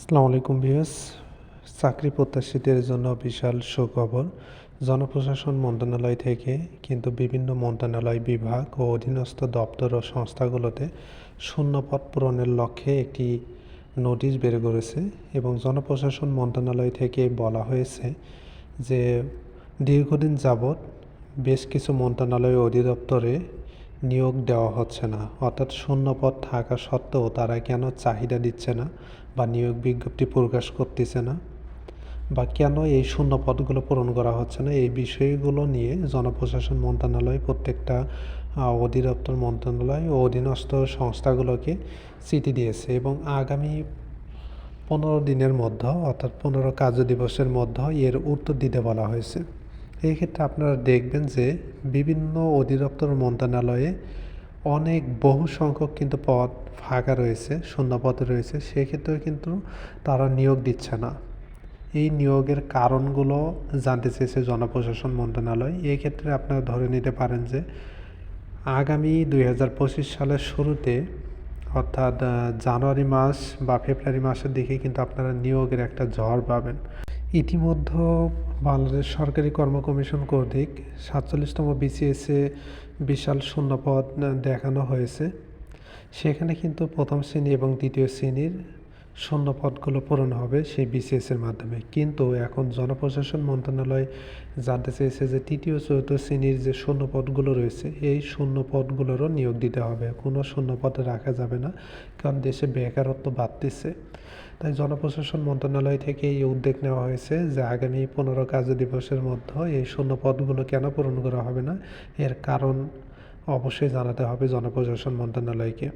আসসালামু আলাইকুম ভিউয়ার্স। চাকরি প্রত্যাশীদের জন্য বিশাল সুখবর। জনপ্রশাসন মন্ত্রণালয় থেকে কিন্তু বিভিন্ন মন্ত্রণালয় বিভাগ ও অধীনস্থ দপ্তর ও সংস্থাগুলোতে শূন্যপদ পূরণের লক্ষ্যে একটি নোটিশ বের করেছে এবং জনপ্রশাসন মন্ত্রণালয় থেকে বলা হয়েছে যে দীর্ঘদিন যাবৎ বেশ কিছু মন্ত্রণালয় অধিদপ্তরে নিয়োগ দেওয়া হচ্ছে না। অর্থাৎ শূন্য পদ থাকা সত্ত্বেও তারা কেন চাহিদা দিচ্ছে না বা নিয়োগ বিজ্ঞপ্তি প্রকাশ করতেছে না? বা কেন এই শূন্য পদগুলো পূরণ করা হচ্ছে না? এই বিষয়গুলো নিয়ে জনপ্রশাসন মন্ত্রণালয়, প্রত্যেকটা অধিদপ্তর মন্ত্রণালয় ও অধীনস্থ সংস্থাগুলোকে চিঠি দিয়েছে এবং আগামী পনেরো দিনের মধ্যে, অর্থাৎ পনেরো কার্য দিবসের মধ্যে এর উত্তর দিতে বলা হয়েছে। এই ক্ষেত্রে আপনারা দেখবেন যে বিভিন্ন অধিদপ্তর মন্ত্রণালয়ে অনেক বহু সংখ্যক কিন্তু পদ ফাঁকা রয়েছে শূন্য পদ রয়েছে। সেক্ষেত্রেও কিন্তু তারা নিয়োগ দিচ্ছে না। এই নিয়োগের কারণগুলো জানতে চেয়েছে জনপ্রশাসন মন্ত্রণালয়। এই ক্ষেত্রে আপনারা ধরে নিতে পারেন যে আগামী দুই হাজার পঁচিশ সালের শুরুতে, অর্থাৎ জানুয়ারি মাস বা ফেব্রুয়ারি মাসের দিকে কিন্তু আপনারা নিয়োগের একটা ঝড় পাবেন। ইতিমধ্যে বাংলাদেশ সরকারি কর্ম কমিশন কর্তৃক সাতচল্লিশতম বিসিএসে বিশাল শূন্যপদ দেখানো হয়েছে। সেখানে কিন্তু প্রথম শ্রেণি এবং দ্বিতীয় শ্রেণির শূন্য পদগুলো পূরণ হবে সেই বিসিএসের মাধ্যমে। কিন্তু এখন জনপ্রশাসন মন্ত্রণালয় জানতে চেয়েছে যে তৃতীয় চতুর্থ শ্রেণির যে শূন্য পদগুলো রয়েছে, এই শূন্য পদগুলোরও নিয়োগ দিতে হবে। কোনো শূন্য পদ রাখা যাবে না, কারণ দেশে বেকারত্ব বাড়তেছে। তাই জনপ্রশাসন মন্ত্রণালয় থেকে এই উদ্যোগ নেওয়া হয়েছে যে আগামী পনেরো কার্য দিবসের মধ্যে এই শূন্য পদগুলো কেন পূরণ করা হবে না? এর কারণ অবশ্যই জানাতে হবে জনপ্রশাসন মন্ত্রণালয়কে।